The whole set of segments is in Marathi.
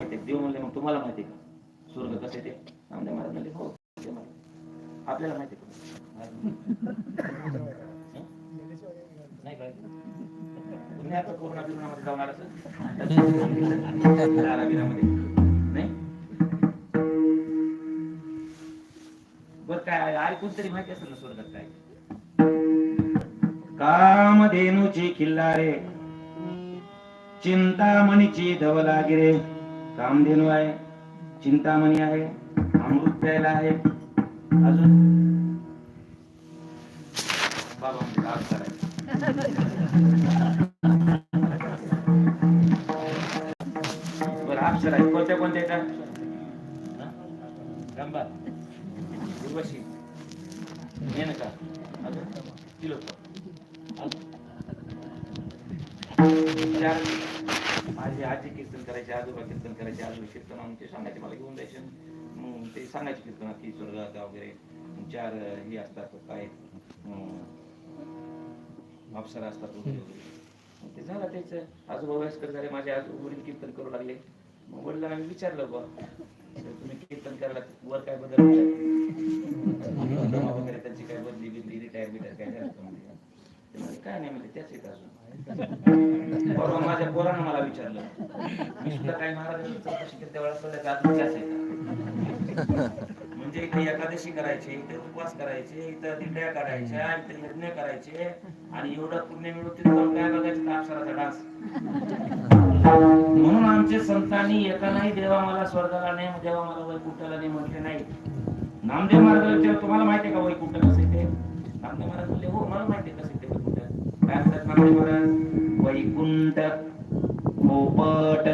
देव म्हणले मग तुम्हाला माहिती का? स्वर्ग कसे ते? नामदेव महाराज म्हणले हो आपल्याला माहिती नाही कोरोना बिरोनामध्ये जाऊन नाही? बर काय ऐकून तरी माहिती असेल ना स्वर्गात काय? कामधेनूची किल्लारे चिंतामणीची धवलागिरे कामधेनू आहे चिंतामणी आहे अमृत प्यायला आहे. अजून? बाबा बरं अक्षर आहे कोणत्या कोणत्या येतात रंबा उर्वशी. मेनका अजून? तिलोत्तम. चार. माझी आजी कीर्तन करायचे आजोबा कीर्तन करायचे आजोबा कीर्तन आणून ते सांगायचे मला घेऊन जायचे मग ते सांगायचे कीर्तन की स्वर्गात वगैरे चार हे असतात काय अं, अप्सरा असतात वगैरे ते झालं त्याच आजोबा वयस्कर झाले माझे आजोबा वडील कीर्तन करू लागले. मग वडिलांना मी विचारलं बा तुम्ही कीर्तन करायला वर काय बदल? वगैरे त्यांची काय बदली बिदली रिटायर बिटायर काय झालं का म्हणजे? ते म्हणे, काय नाही म्हणजे त्याच येत अजून. परवा माझ्या पोरानं मला विचारलं. मी सुद्धा काय महाराजांची चौकशी अजून त्याच येतात म्हणजे इथे एकादशी करायचे इथे उपवास करायचे इथं दिंड्या काढायच्या इथे यज्ञ करायचे आणि एवढं पुण्य मिळून तिथे जाऊन काय बघायचं? तर डान्स म्हणून आमचे संतांनी एका नाही देवा मला स्वर्गाला नाही देवा मला वैकुंठाला नाही म्हटले नाही. नामदेव महाराज तुम्हाला माहिती आहे का वैकुंठ कसं ते? नामदेव महाराज बोलले हो मला माहिती आहे कसं वैकुंठ खोपट वैकुंठ पोपट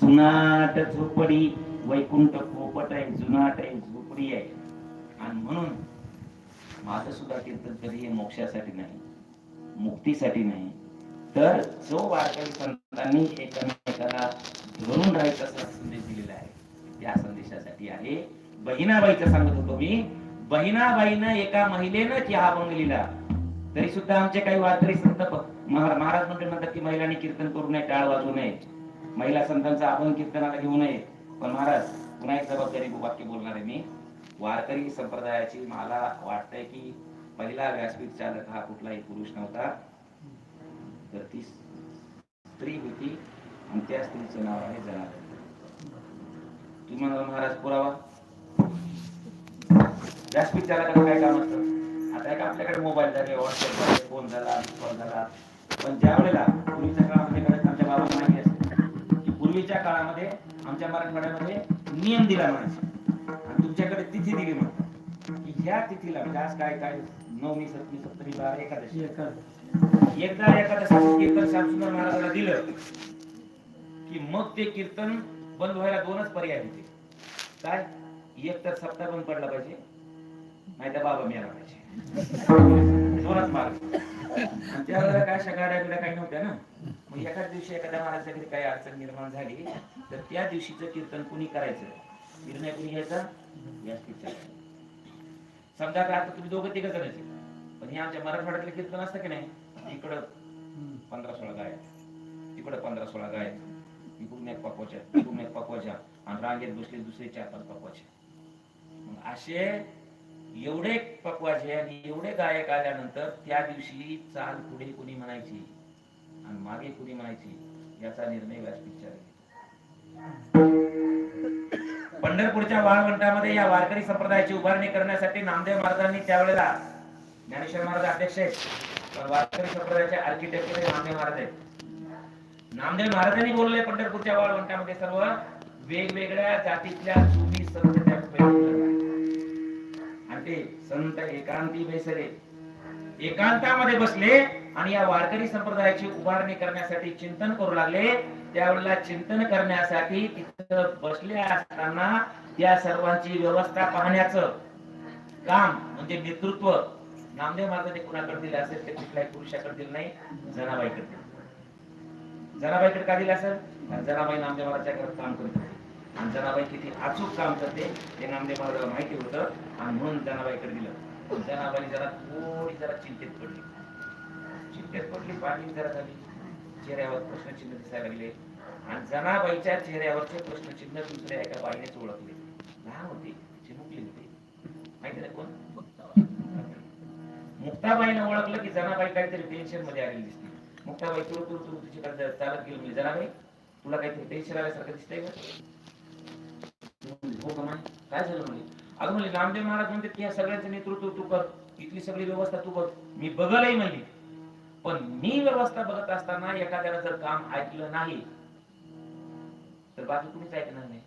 जुनाट झोपडी. वैकुंठ पोपट आहे जुनाट आहे झोपडी आहे. आणि म्हणून माझं सुद्धा कीर्तन तरी हे मोक्षासाठी नाही मुक्तीसाठी नाही तर जो वारकरी संतांनी एकमेकाला धरून राहायचा असा संदेश दिलेला आहे या संदेशासाठी आहे. बहिणाबाईचं सांगत होतो मी. बहिणाबाईनं एका महिलेनं चहा बनवलेला. तरी सुद्धा आमचे काही वारकरी संत महाराज मंडळ म्हणतात की महिलांनी कीर्तन करू नये टाळ वाजवू नये. महिला संतांचा आपण कीर्तनाला घेऊ नये. पण महाराज पुन्हा एक जबाबदारी वाक्य बोलणार आहे मी. वारकरी संप्रदायाची मला वाटतंय की पहिला व्यासपीठ चालक हा कुठलाही पुरुष नव्हता. तर ती स्त्री होती आणि त्या स्त्रीचं नाव आहे जनार्दन. तुम्ही म्हणाल महाराज पुरावा. व्यासपीठ चालकाला काय काम असतं? आपल्याकडे मोबाईल झाले व्हॉट्सअप झाले फोन झाला कॉल झाला. पण ज्या वेळेला पूर्वीच्या काळामध्ये कदाचित आमच्या बाबा माहिती असेल की पूर्वीच्या काळामध्ये आमच्या मराठवाड्यामध्ये नियम दिला म्हणायचे. आणि तुमच्याकडे तिथी दिली म्हणतात. की ह्या तिथीला म्हणजे आज काय काय नवमी सप्तमी सप्तमी बारा एकादशी. एकदा एखादं कीर्तन श्यामसुंदर महाराजाला दिलं की मग ते कीर्तन बंद व्हायला दोनच पर्याय होते. काय? एक तर सप्ताह बंद पडला पाहिजे नाही तर बाबा मिळाला पाहिजे. दोनच मार्ग आणि त्यावेळेला काय शगाड्या बिड्या काही नव्हत्या ना. मग एकाच दिवशी एखाद्या महाराजाकडे काही अडचण निर्माण झाली तर त्या दिवशीचं कीर्तन कुणी करायचं? निर्णय कुणी घ्यायचा? समजा का आता तुम्ही दोघं तिघ जणांचे पण हे आमच्या मराठवाड्यातलं कीर्तन असतं की नाही? इकडं पंधरा सोळा गाय तिकडं पंधरा सोळा गाय इकडून एक पकवाच्या इकडून एक पकवाच्या. आणि रांगेत बसले दुसरे चार पाच पकवाच्या मग असे एवढे पकवाचे आणि एवढे गायक आल्यानंतर त्या दिवशी चाल पुढे कुणी म्हणायची? आणि मागे कुणी म्हणायची? याचा निर्णय व्यासपीठच्या पंढरपूरच्या वाळवंटामध्ये या वारकरी संप्रदायाची उभारणी करण्यासाठी नामदेव महाराजांनी त्यावेळेला ज्ञानेश्वर महाराज अध्यक्ष आहेत वारकरी संप्रदायाचे आर्किटेक्ट नामदेव महाराज आहेत. नामदेव महाराजांनी बोलले पंढरपूरच्या वाळवंटामध्ये सर्व वेगवेगळ्या जातीतल्या जुनी संत म्हणते संत एकांती बेसरे एकांतामध्ये बसले आणि या वारकरी संप्रदायाची उभारणी करण्यासाठी चिंतन करू लागले. त्यावेळेला चिंतन करण्यासाठी तिथं बसले असताना त्या सर्वांची व्यवस्था पाहण्याचं काम म्हणजे नेतृत्व नामदेव महाराजांनी कुणाकडे दिलं असेल ते कुठल्याही पुरुषाकडे दिलं नाही जनाबाईकडे जनाबाईकडे का दिलं असेल? जनाबाई नामदेव महाराजांकडे काम करत आणि जनाबाई किती अचूक काम करते ते नामदेव मला माहिती होतं. आणि म्हणून जनाबाईकडे दिलं. जनाबाई जरा थोडी जरा चिंतेत पडली. चिंतेत पडली पाणी जरा झाली. चेहऱ्यावर प्रश्नचिन्ह दिसायला लागले. आणि जनाबाईच्या चेहऱ्यावरचे प्रश्नचिन्ह दुसऱ्या एका बाईनेच ओळखले. लहान होते चिमुकली होती. माहिती नाही कोण? मुक्ताबाईनं ओळखलं की जनाबाई काहीतरी टेन्शनमध्ये आलेली दिसते. मुक्ताबाई तुरु तुरु तुरु तिच्याकडे चालत गेली. म्हणजे जनाबाई तुला काहीतरी टेन्शन आल्यासारखं दिसतंय का? हो का माय काय झालं म्हणे? अगं म्हणले नामदेव महाराज म्हणते की या सगळ्यांचं नेतृत्व तू कर. इथली सगळी व्यवस्था तू बघ. मी बघलही म्हणली. पण मी व्यवस्था बघत असताना एखाद्याला जर काम ऐकलं नाही तर बाकी कुणीच ऐकणार नाही.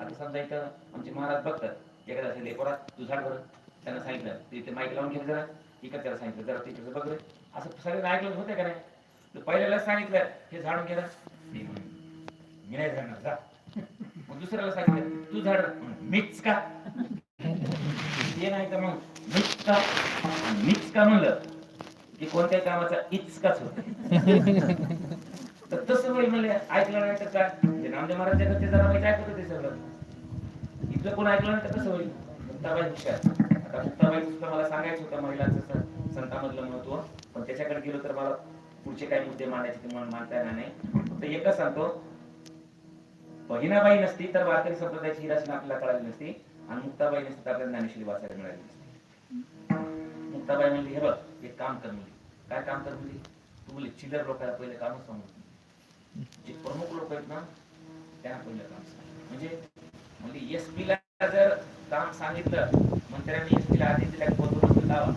आता समजा इथं आमचे महाराज बघतात. एखादा असेल तू झाड बरं त्यांना सांगितलं. ते इथे माईक लावून घे जरा. इकडे त्याला सांगितलं जरा तिकडचं बघ रे. असं सगळं ऐकलं होतं का नाही? तर पहिल्याला सांगितलं हे झाडून घे मी मी नाही झाडणार जा. मग दुसऱ्याला सांगितलं तू झाड मिक्स का? ते नाही तर मग मिक्स का? मिक्स का? म्हणलं की कोणत्याही कामाचा इचकाच होत तर तसं होईल म्हणले ऐकलं नाही तर काय? ते नामदेव महाराजच्या घरचे जरा माहिती ऐकत होते सगळं. इथलं कोण ऐकलं नाही तर कसं होईल? मुक्ताबाई हुशार. आता मुक्ताबाई सुद्धा मला सांगायचं होतं महिलांचं संतामधलं महत्त्व पण त्याच्याकडे गेलो तर मला पुढचे काही मुद्दे मांडायचे ते मांडता येणार नाही. फक्त एकच सांगतो बहिणाबाई नसती तर वारकरी संप्रदायाची ही रचना आपल्याला कळाली नसती. आणि मुक्ताबाई नसती तर आपल्याला ज्ञानेश्वरी वाचायला मिळाली नसती. मुक्ताबाई म्हणली हे बघ एक काम कर मुली. काय काम कर मुली? तू मुली चिल्लर लोकांना पहिले काम समज जे प्रमुख लोक आहेत ना त्यांना पहिलं काम सांग. म्हणजे म्हणजे एस ला जर काम सांगितलं मंत्र्यांनी एस ला आधी दिला बंदोबस्त लावा.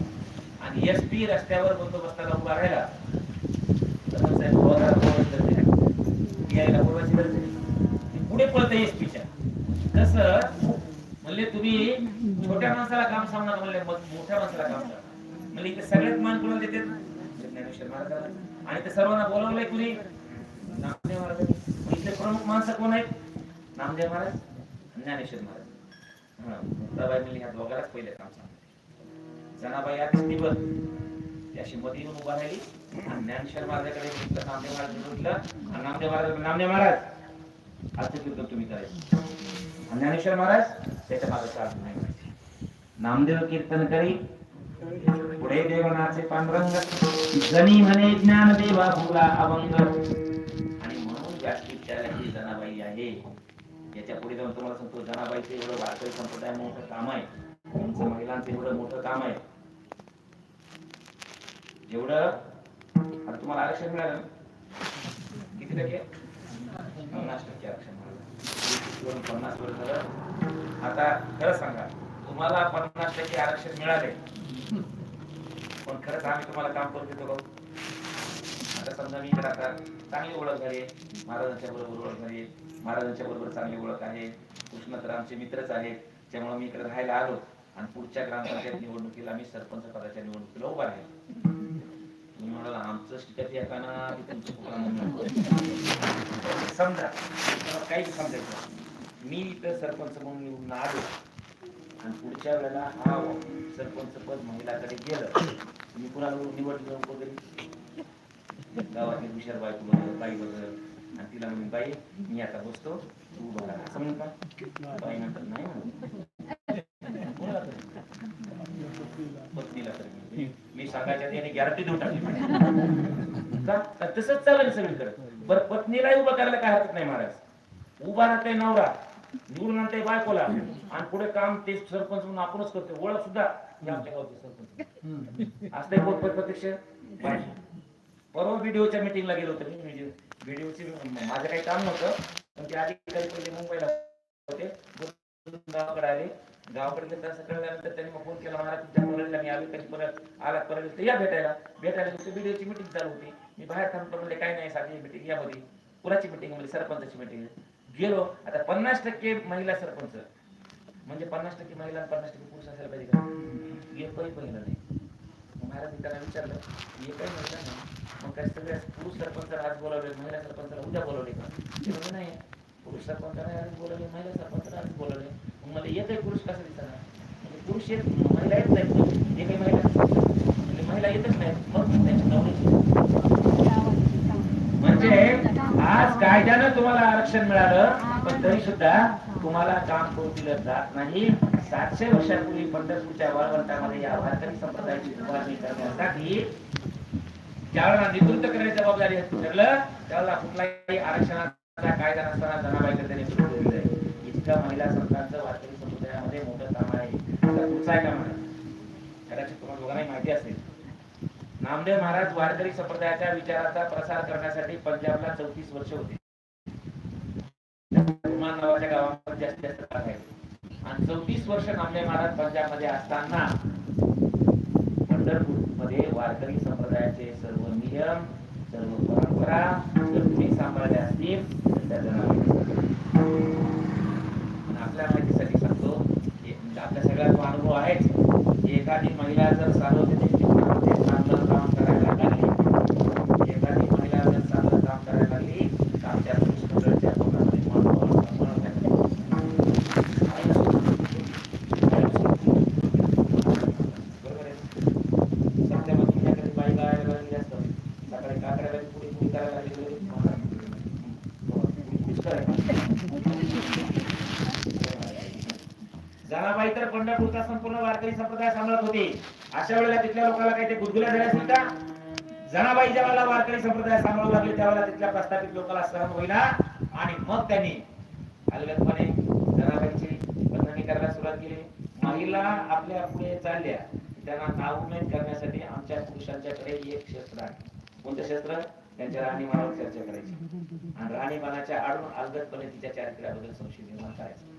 आणि एस पी रस्त्यावर बंदोबस्ताला उभा राहिला तर साहेब यायला पूर्वाची गरज नाही. पुढे पळतं एस पीच्या. म्हणले तुम्ही छोट्या माणसाला काम सांगणार म्हणले मग मोठ्या माणसाला काम सांगा म्हणजे इथे सगळ्यात मान कोणाला देतात? ज्ञानेश्वर महाराजांना आणि ते सर्वांना बोलवलंय कुणी? नामदेव महाराज. इथले प्रमुख माणसं कोण आहेत? नामदेव महाराज ज्ञानेश्वर महाराज. हा मुक्ताबाई म्हणली ह्या दोघांनाच पहिले काम सांगितलं जनाबाई आधीच निबत त्याशी मध्ये येऊन उभा राहिली. ज्ञानेश्वर महाराजाकडे नामदेव महाराज बघितलं आणि नामदेव महाराज नामदेव महाराज. आज कीर्तन तुम्ही करायचं ज्ञानेश्वर महाराज त्याच्यामागे चालत नाही नामदेव कीर्तन करी पुढे देवनाचे पांडुरंग जनी म्हणे ज्ञान देवा भुला अभंग आणि म्हणून जास्तीत ही जनाबाई आहे याच्यापुढे जाऊन तुम्हाला सांगतो जनाबाईचं एवढं वारकरी संप्रदाय मोठं काम आहे तुमचं महिलांचं एवढं मोठं काम आहे जेवढं आता तुम्हाला आरक्षण मिळालं किती टक्के पन्नास टक्के आरक्षण मिळालं. पन्नास वर झालं. आता खरं सांगा तुम्हाला पन्नास टक्के आरक्षण मिळाले. पण खरंच आम्ही तुम्हाला काम करू देतो हो? आता समजा मी इकडे आता चांगली ओळख झाली महाराजांच्या बरोबर ओळख झाली महाराजांच्या बरोबर चांगली ओळख आहे. कृष्ण तर आमचे मित्रच आहेत. त्यामुळे मी इकडे राहायला आलो. आणि पुढच्या ग्रामपंचायत निवडणुकीला मी सरपंच पदाच्या निवडणुकीला उभा आहे तुम्ही म्हणाला आमचं टिकट या ना समजा काही समजायचं मी इथं सरपंच म्हणून निवडून आलो आणि पुढच्या वेळेला हा सरपंच पद महिलाकडे गेलं मी कुणाला निवडलं वगैरे गावातली हुशार बायको बघ बाई बघ आणि तिला म्हणून बाई मी आता बसतो तू बघा राहा. असं म्हणून का? बाई नंतर नाही म्हणून कोणाला तरी? पत्नीला तरी. ती सांगायच्या त्याने गॅरंटी देऊन टाकली का? तसंच चालेल सगळीकडे? बरं पत्नीलाही उभं करायला काय हरकत नाही महाराज. उभा राहते नवरा निवडून आणते बायकोला. आणि पुढे काम ते सरपंच म्हणून आपणच करतो ओळख सुद्धा आमच्या गावचे सरपंच. असते कोण प्रत्यक्ष? परवा व्हिडिओच्या मीटिंगला गेलो होतो मी. म्हणजे माझं काही काम नव्हतं. पण ते अधिकारी पहिले मुंबईला होते. गावाकडे आले. गावाकडे असं तसं कळल्यानंतर त्यांनी मग फोन केला महाराज तुमच्या मुलांना मी आलो त्यांनी परत आला परत तर या भेटायला. भेटायला तुमची व्हिडिओची मिटिंग चालू होती. मी बाहेर थांबतो म्हणले काही नाही साधी मिटिंग यामध्ये कुणाची मीटिंग म्हणजे सरपंचाची मिटिंग गेलो. आता पन्नास टक्के महिला सरपंच. म्हणजे पन्नास टक्के महिला पन्नास टक्के पुरुष असायला पाहिजे का? एकही महिला नाही. महाराज त्यांना विचारलं एकही महिला नाही. मग काय सगळ्या पुरुष सरपंचाला आज बोलावले महिला सरपंचाला उद्या बोलावले का? ते म्हणजे नाही. पुरुष सरपंचाला आज बोलावले महिला सरपंचाला आज बोलावले. मला एकही पुरुष कसा दिसणार? म्हणजे पुरुष येत महिला येत नाही एकही महिला म्हणजे महिला येतच नाही. मग त्यांच्या नवरी म्हणजे आज कायद्यानं तुम्हाला आरक्षण मिळालं पण तरी सुद्धा तुम्हाला काम करू दिलं जात नाही. सातशे वर्षापूर्वी पंढरपूरच्या वाळवंटामध्ये या वारकरी संप्रदायाची उभारणी करण्यासाठी ज्यावेळेला नेतृत्व करण्याची जबाबदारी ठरलं त्यावेळेला कुठलाही आरक्षणाचा कायदा नसताना जनाबाईकडे त्यांनी नेतृत्व महिला सरकारचं वारकरी समुदायामध्ये मोठं काम आहे. आता पुढचं आहे का म्हणा कदाचित तुम्हाला दोघांनाही माहिती असेल. नामदेव महाराज वारकरी संप्रदायाच्या विचाराचा प्रसार करण्यासाठी पंजाबला चौतीस वर्ष होते. नावाच्या गावामध्ये जास्तीत जास्त काळ राहिले. आणि चौतीस वर्ष नामदेव महाराज पंजाबमध्ये असताना पंढरपूरमध्ये वारकरी संप्रदायाचे सर्व नियम सर्व परंपरा जर तुम्ही सांभाळल्या असतील तर त्या जनावरांनी आपल्या माहितीसाठी सांगतो की आपल्या सगळ्यात अनुभव आहेच की एखादी महिला जर सार्वजनिक जीवनामध्ये चांगलं काम करायला लागली एखादी महिला जर चांगलं काम करायला लागली तर आमच्या पुरुषमंडळाच्या तोंडामध्ये मनोबळ संपन्न झालं. आहे ना? आहे ना? बरोबर आहे सध्यामध्ये तुमच्याकडे बाई गायला लागली असतं सकाळी काकड्या लागली पुढे पुढे करायला लागली लगेच मला- पुढे करायला. जनाबाई तर पंढरपूरचा संपूर्ण वारकरी संप्रदाय सांभाळत होते अशा वेळेला तिथल्या लोकांना काही ते गुदगुल्या झाल्या असतील का जनाबाई ज्यावेळेला वारकरी संप्रदाय सांभाळू लागले त्यावेळेला तिथल्या प्रस्थापित लोकांना सहन होईना. आणि मग त्यांनी अलगदपणे जनाबाईची बंधनी करायला सुरुवात केली. महिला आपल्या पुढे चालल्या. त्यांना नावमेद करण्यासाठी आमच्या पुरुषांच्याकडे एक शस्त्र आहे. कोणतं शस्त्र? त्यांच्या राहणीमानावर चर्चा करायची. आणि राहणीमानाच्या आडून अलगदपणे तिच्या चारित्र्याबद्दल संशय निर्माण करायचा.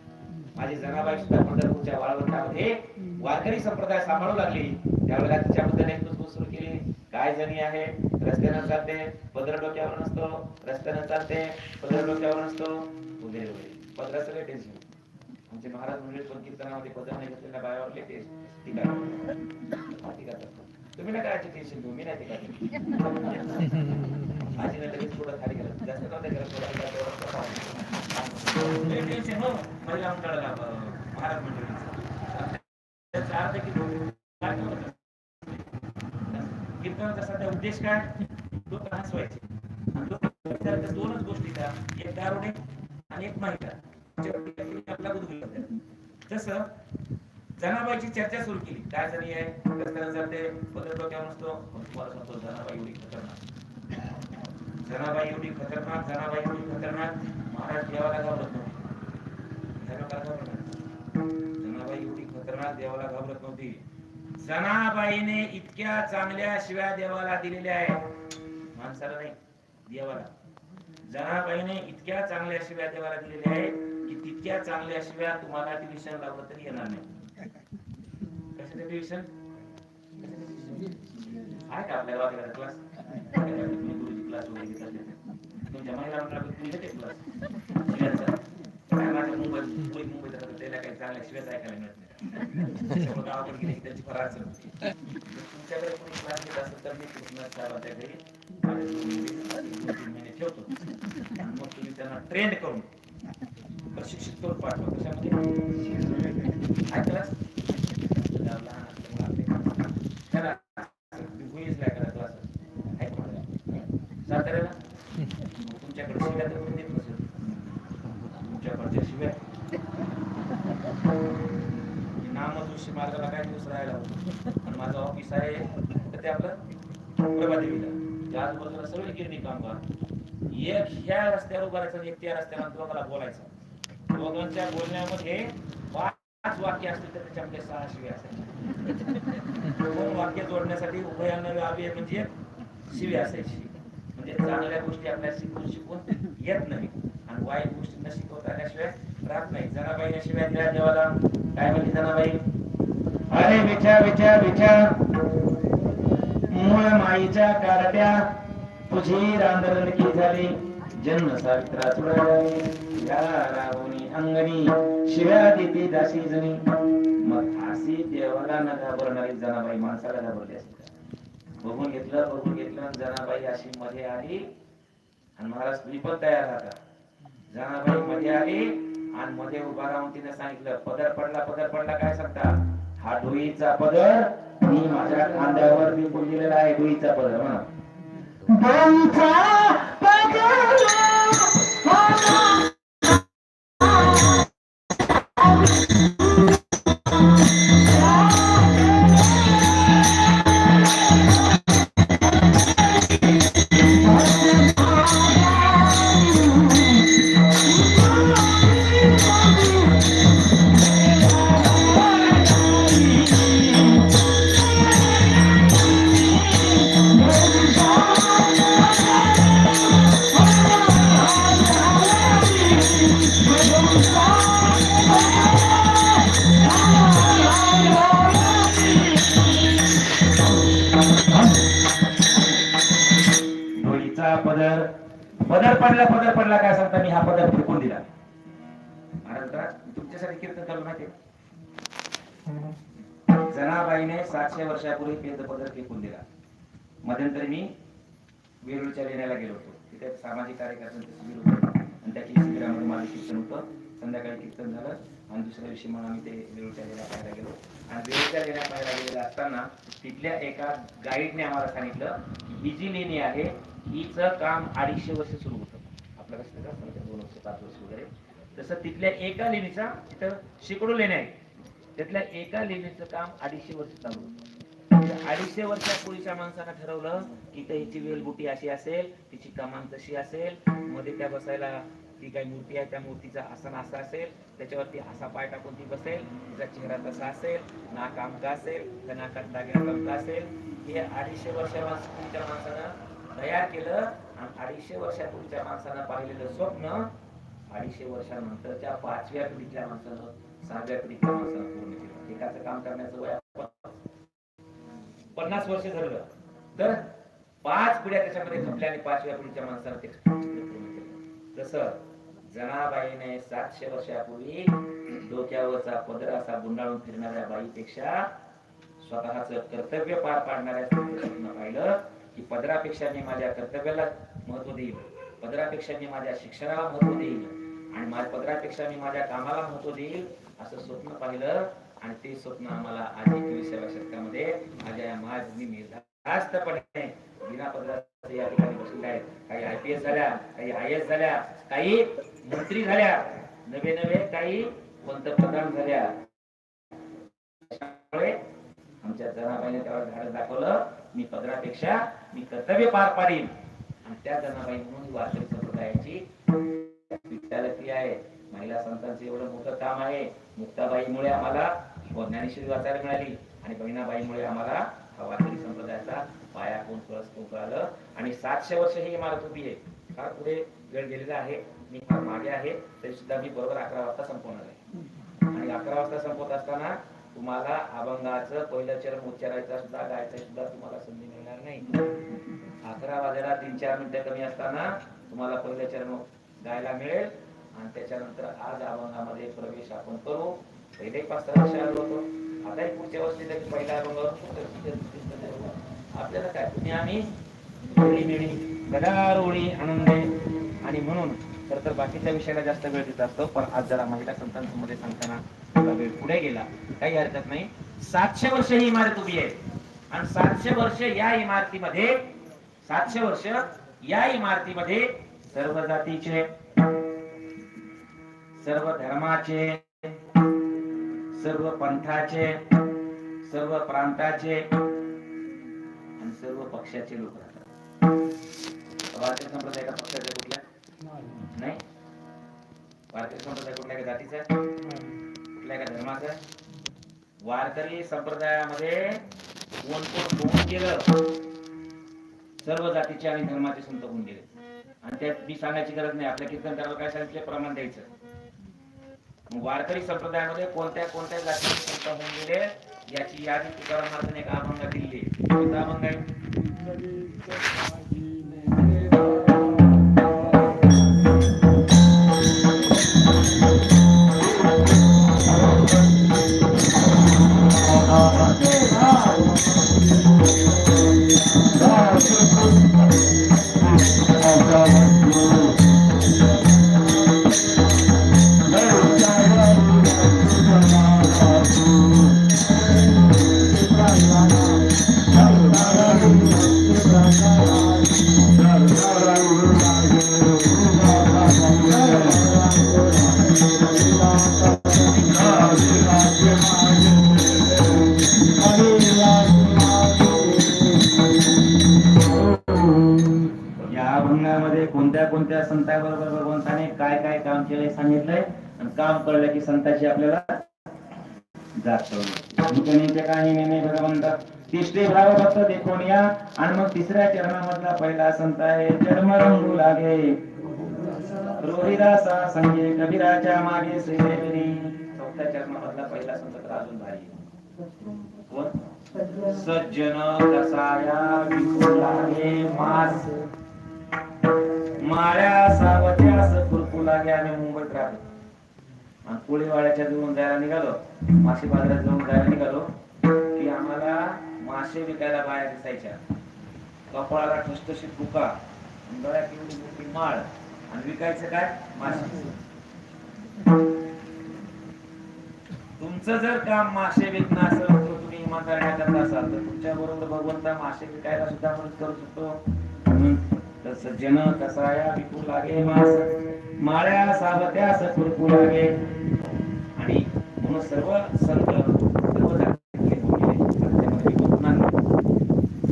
माझी जनाबाई सुद्धा पंढरपूरच्या वाळवंटामध्ये वारकरी संप्रदाय सांभाळू लागली. त्यावेळेला तिच्याबद्दल एक सुरू केली. काय जणी आहे रस्त्यानं चालते पदर डोक्यावर नसतो रस्त्यानं चालते पदर डोक्यावर नसतो वगैरे. वगैरे पदराचं लय टेन्शन आमचे महाराज म्हणजे पण कीर्तनामध्ये पदर नाही घेतलेल्या बायावर लय टेन्शन टीका टीका करतात. तुम्ही ना करायचे टेन्शन घेऊ? मी नाही टीका केली. आजी नाही लगेच पुढं खाली गेलं. जास्त नव्हते करत थोडं. हलका तेवढं स्वभाव. लय टेन्शन हो. म्हणजे महिला मंडळाला महाराज मंडळीचं. त्याचा अर्थ की शिकवण्याचा सध्या उद्देश काय लोक हसवायचे आणि दोनच गोष्टी त्या एक दारुणे आणि एक माहिती आपला जनाबाईची चर्चा सुरू केली काय जरी आहे रस्त्यानं जाते जनाबाई एवढी खतरनाक जनाबाई एवढी खतरनाक जनाबाई एवढी खतरनाक महाराज देवाला घाबरत नव्हते देवाला घाबरत नव्हते. जनाबाई एवढी खतरनाक देवाला घाबरत नव्हती जनाबाईने इतक्या चांगल्या शिव्या देवाला दिलेल्या आहेत. माणसाला नाही देवाला. जनाबाईने इतक्या चांगल्या शिव्या देवाला दिलेल्या आहेत की तितक्या चांगल्या शिव्या तुम्हाला ट्युशन लावलं तरी येणार नाही. कशाचं ट्युशन? आहे का आपल्या वाक्याला क्लास गुरुजी क्लास वगैरे घेतात तुमच्या महिला तुम्ही घेते क्लास काय माझ्या मुंबईत मुंबईत राहतात, त्याला काही चांगल्या शिव्याच ऐकायला मिळत नाही. त्याच्यामुळे गावाकडे गेले फार अडचण होती. तुमच्याकडे कोणी क्लास घेत असेल तर मी कृष्णा साहेबांच्या घरी दोन तीन महिने ठेवतो मग तुम्ही त्यांना ट्रेंड करून प्रशिक्षित करून पाठवा कशामध्ये ऐकलास लहान असल्यामुळे आपले काम. करा. भुईच नाही करा क्लास ऐक मला. साताऱ्याला मग तुमच्याकडे शिव्या तर कोणी देत नसेल तुमच्याकडच्या शिव्या दिवशी मार्गाला काही दिवस राहायला होतो. आणि माझं ऑफिस आहे तर ते आपलं प्रभादेवीला त्या आजूबाजूला सगळे गिरणी कामगार. एक ह्या रस्त्यावर उभा राहायचं एक त्या रस्त्यावर दोघाला बोलायचा. दोघांच्या बोलण्यामध्ये पाच वाक्य असतील तर त्याच्यामध्ये सहा शिव्या असायच्या दोन वाक्य जोडण्यासाठी उभयांना व्यावे म्हणजे शिवी असायची. म्हणजे चांगल्या गोष्टी आपल्याला शिकून शिकून येत नाही. आणि वाईट गोष्टी न शिकवता आल्याशिवाय राहत नाही. जनाबाईने शिवाय त्या देवाला काय म्हणली जनाबाई? अरे विचार विचार विचार. मूळ माईच्या कारट्या तुझी रांधरणकी झाली? जन्म सावित्रा या राहुनी अंगणी. शिव्या देते दासी जणी. मग अशी देवाला न घाबरणारी जनाबाई माणसाला घाबरली असते बघून घेतलं बघून घेतलं जनाबाई अशी मध्ये आली. आणि महाराज तुम्ही पण तयार राहता. जनाबाई मध्ये आली आणि मध्ये उभा राहून तिने सांगितलं पदर पडला पदर पडला काय सांगता? हा डोईचा पदर मी माझ्या खांद्यावर मी दिलेला आहे डोईचा पदर म्हणा. पदर पडला पदर पडला काय सांगता मी? हा पदर फेकून दिला. महाराज तुमच्यासाठी कीर्तन चालू माहिती जनाबाईने सातशे वर्षापूर्वी पेद पदर फेकून दिला. मध्यंतरी मी वेरूळच्या लेण्याला गेलो होतो. तिथे सामाजिक कार्यकर्त्यांचं शिबिर होतं. आणि त्याची शिबिरामध्ये माझं कीर्तन होतं. संध्याकाळी कीर्तन झालं. आणि दुसऱ्या दिवशी म्हणून आम्ही ते वेरूळच्या लेण्या पाहायला गेलो. आणि वेरूळच्या लेण्या पाहायला गेलेलं असताना तिथल्या एका गाईडने आम्हाला सांगितलं की ही जी लेणी आहे हिचं काम अडीचशे वर्ष सुरू होतं. आपल्याला दोन वर्ष पाच वर्ष वगैरे. तसं तिथल्या एका लेणीचा तिथं शेकडो लेण्या आहेत. त्यातल्या एका लेणीचं काम अडीचशे वर्ष चालू होतं. अडीचशे वर्षापूर्वीच्या माणसानं ठरवलं की इथं हिची वेलबुटी अशी असेल तिची कमान तशी असेल मध्ये त्या बसायला ती काही मूर्ती आहे त्या मूर्तीचा आसन असा असेल त्याच्यावरती असा पाय टाकून ती बसेल तिचा चेहरा तसा असेल नाक आमका असेल त्या नाकात दागिना असेल. हे अडीचशे वर्षापूर्वीच्या माणसानं तयार केलं आणि अडीचशे वर्षापूर्वीच्या माणसानं पाहिलेलं स्वप्न अडीचशे वर्षानंतरच्या पाचव्या पिढीतल्या माणसानं सहाव्या पिढीतल्या माणसानं पूर्ण केलं. एकाचं काम करण्याचं वय पन्नास वर्ष धरलं तर पाच पिढ्या त्याच्यामध्ये खपल्या आणि पाचव्या पिढीच्या माणसानं ते पूर्ण केलं तसं जनाबाईने सातशे वर्षापूर्वी डोक्यावरचा पदर असा गुंडाळून फिरणाऱ्या बाईपेक्षा स्वतःच कर्तव्य पार पाडणाऱ्या पाहिलं. की पदरापेक्षा मी माझ्या कर्तव्याला महत्त्व देईल पदरापेक्षा मी माझ्या शिक्षणाला महत्त्व देईल आणि माझ्या पदरापेक्षा मी माझ्या कामाला महत्त्व देईल असं स्वप्न पाहिलं आणि ते स्वप्न आम्हाला आज एकविसाव्या शतकामध्ये माझ्या या महाभूमी निर्धास्तपणे बिना पदराचे या ठिकाणी बसलेले आहेत. काही आय पी एस झाल्या काही आय एस झाल्या काही मंत्री झाल्या नवे नवे काही पंतप्रधान झाल्या. त्यामुळे आमच्या जनाबाईने त्यावर झाड दाखवलं. मी पदरापेक्षा मी कर्तव्य पार पाडीन. आणि त्या जनाबाई म्हणून ही वारकरी संप्रदायाची विद्यालय आहे. महिला संतांचं एवढं मोठं काम आहे. मुक्ताबाईमुळे आम्हाला ज्ञानेश्वरी वाचायला मिळाली आणि बहिणाबाईमुळे आम्हाला हा वारकरी संप्रदायाचा पाया कोण कळस कोण कळालं आणि सातशे वर्ष ही इमारत उभी आहे. फार पुढे वेळ गेलेला आहे. मी फार मागे आहे. तरी सुद्धा मी बरोबर अकरा वाजता संपवणार आहे. आणि अकरा वाजता संपवत असताना तुम्हाला अभंगाचं पहिलं चरण उच्चारायचा सुद्धा गायचा सुद्धा तुम्हाला संधी मिळणार नाही. अकरा वाजायला तीन चार मिनिटं कमी असताना तुम्हाला पहिलं चरण गायला मिळेल आणि त्याच्यानंतर आज अभंगामध्ये प्रवेश आपण करू. पहिले पाच सहा होतो. आताही पुढच्या वर्षी तरी पहिल्या अभंगावर आपल्याला काय तुम्ही आम्ही? मिळी मिळी आनंदे आणि म्हणून तर तर बाकीच्या विषयाला जास्त वेळ देत असतो पण आज जरा महिला संतांमध्ये सांगताना पुढे गेला. काही हरकत नाही. सातशे वर्ष ही इमारत उभी आहे. आणि सातशे वर्ष या इमारतीमध्ये सातशे वर्ष या इमारतीमध्ये सर्व जातीचे सर्व धर्माचे सर्व पंथाचे सर्व प्रांताचे आणि सर्व पक्षाचे लोक राहतात. वारकरी संप्रदाय एका पक्षाचा कुठल्या नाही. वारकरी संप्रदाय कुठल्या एका जातीचा? कुठल्या का धर्माचा वारकरी संप्रदायामध्ये कोण कोण होऊन गेलं सर्व जातीचे आणि धर्माचे संत होऊन गेले आणि त्यात मी सांगायची गरज नाही आपल्या कीर्तनकाराला काय सांगितले प्रमाण द्यायचं. वारकरी संप्रदायामध्ये कोणत्या कोणत्या जातीचे संत होऊन गेले याची यादी तुकाराम महाराजांनी एका अभंगा दिली. कोणता अभंग आहे? या कोणत्या संताबरोबर भगवंताने काय काय काम केलंय सांगितलंय आणि काम कळलं की संताची आपल्याला भगवंत तिसरे भाव भक्त देखून या आणि मग तिसऱ्या चरणामधला पहिला संत आहे जन्म रंगू लागे. रोहिदासा संगे कबीराच्या मागे श्रीदेवरी चौथ्या चरणामधला पहिला संत तर अजून भारी सज्जन कसाया विकू लागे मास. माळ्या सावत्या खुरपू लागे आम्ही मुंबईत राहतो आणि कोळीवाड्याच्या जवळून जायला निघालो. मासे बाजारात जाऊन जायला निघालो. की आम्हाला मासे विकायला बाहेर दिसायच्या. कपाळाला ठसठशीत बुका आणि गळ्यात एवढी मोठी माळ. आणि विकायचं काय? मासे. तुमचं जर काम मासे विकणं असेल तर तुम्ही इमानदार असाल तर तुमच्या बरोबर भगवंता मासे विकायला सुद्धा मदत करू शकतो. तर सज्जन कसाया विकू लागे मास माळ्या सावत्या सकुरकू लागे. आणि म्हणून सर्व संत सर्व जातीतले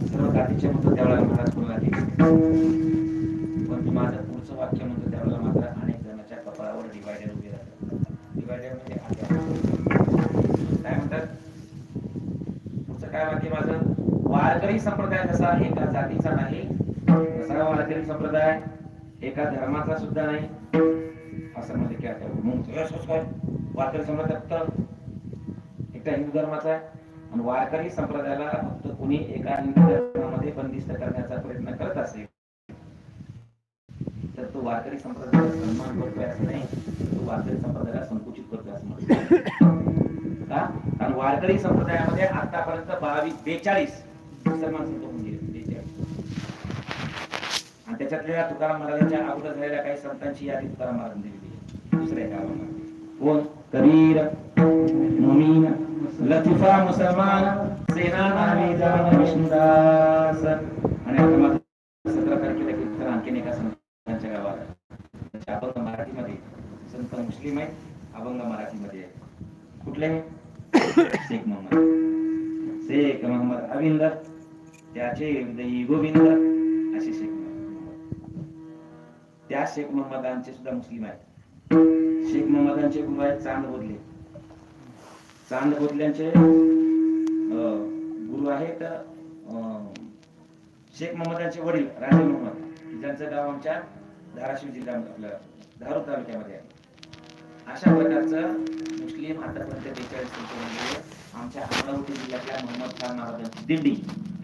सर्व जातीचे म्हणतो त्यावेळेला महाराज करू लागले माझं पुढचं वाक्य म्हणतो त्यावेळेला मात्र अनेक जणांच्या कपाळावर डिवायडर उभे राहतात. डिवायडर म्हणजे काय म्हणतात? पुढचं काय वाक्य माझं? वारकरी संप्रदाय कसा एका जातीचा नाही संप्रदाय एका धर्माचा सुद्धा नाही. असं म्हणजे काय काय मग वारकरी संप्रदाय फक्त एकटा हिंदू धर्माचा आहे. आणि वारकरी संप्रदायाला फक्त कुणी एका हिंदू धर्मामध्ये बंदिस्त करण्याचा प्रयत्न करत असेल तर तो वारकरी संप्रदायाचा सन्मान करतोय असं नाही. तो वारकरी संप्रदायाला संकुचित करतोय असं म्हणतो का? कारण वारकरी संप्रदायामध्ये आतापर्यंत बावीस बेचाळीस मुसलमान संत होऊन गेले बेचाळीस आणि त्याच्यातल्या तुकाराम महाराजांच्या अगोदर झालेल्या काही संतांची यादी तुकाराम महाराजांनी दिलेली आहे दुसऱ्या गावाला कोण? कबीर मुमीन लतिफा मुसलमान सेना नावे जाण विष्णुदास. आणि आता माझं सतरा तारखेला कीर्तन आणखीन एका संतांच्या गावात म्हणजे अभंग मराठीमध्ये संत मुस्लिम आहे अभंग मराठीमध्ये आहे कुठले? शेख मोहम्मद. शेख मोहम्मद अविंद त्याचे गोविंद असे शेख त्या शेख मोहम्मदांचे सुद्धा मुस्लिम आहेत. शेख मोहम्मदांचे गुरु आहेत चांद बोधले. चांद बोधल्यांचे गुरु आहेत अं, शेख मोहम्मदांचे वडील राजे मोहम्मद. ज्यांचं गाव आमच्या धाराशिव जिल्ह्यामध्ये आपल्या धारूर तालुक्यामध्ये आहे. अशा प्रकारचं मुस्लिम आतापर्यंत बेचाळीस आमच्या अमरावती जिल्ह्यातल्या मोहम्मद खान महाराजांची दिंडी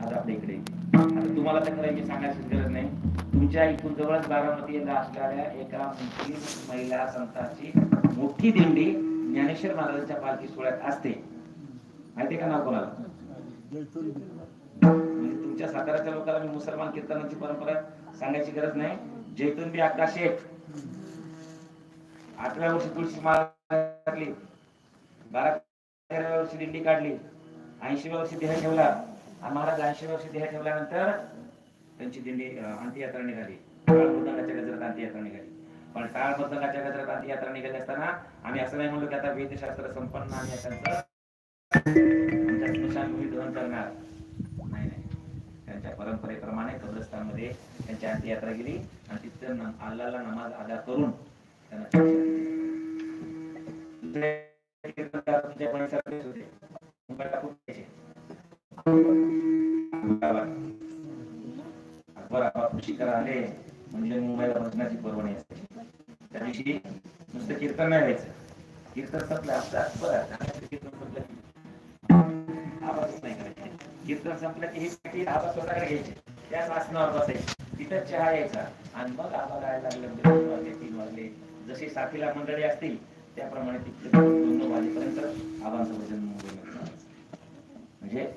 आज आपल्या इकडे आता तुम्हाला तर खरं मी सांगायची गरज नाही. तुमच्या इथून जवळच बारामतीला असणाऱ्या एका मुस्लिम महिला संतांची मोठी दिंडी ज्ञानेश्वर महाराजांच्या पालखी सोहळ्यात असते. माहिती का नाव कोणाला? म्हणजे तुमच्या साताऱ्याच्या लोकांना मी मुसलमान कीर्तनाची परंपरा सांगायची गरज नाही. जैतून बी अक्का शेख. आठव्या वर्षी तुळशी माळ बारा तेराव्या वर्षी दिंडी काढली. ऐंशीव्या वर्षी देह ठेवला. महाराज ऐंशी वर्षी देह ठेवल्यानंतर त्यांची दिंडी अंत्ययात्रा निघाली. टाळ मृदंगाच्या गजरात अंत्ययात्रा निघाली. पण काळ मृदंगाच्या गजरात अंत्ययात्रा निघाली असताना आम्ही असं नाही म्हणलो की आता वेदशास्त्र संपन्न आणि त्यांचं स्मशानभूमी दहन करणार. नाही नाही. त्यांच्या परंपरेप्रमाणे कब्रस्तानमध्ये त्यांची अंत्ययात्रा गेली आणि तिथं अल्लाला नमाज अदा करून त्यांना आपा कृषीकर आले म्हणजे मुंबईला भजनाची परवानगी असते त्या दिवशी नुसतं कीर्तन नाही व्हायचं. कीर्तन संपलं आपलं कीर्तन संपलं की? आवाजच नाही करायचे. कीर्तन संपलं की हे पेटी आवाज स्वतःकडे घ्यायचे. त्याच आसनावर बसायचे. तिथं चहा यायचा. आणि मग आवाज यायला लागलं दोन वाजले तीन वाजले. जशी साथीला मंडळी असतील त्याप्रमाणे तिथे दोन वाजेपर्यंत आवाज भजन मुंबईमध्ये म्हणजे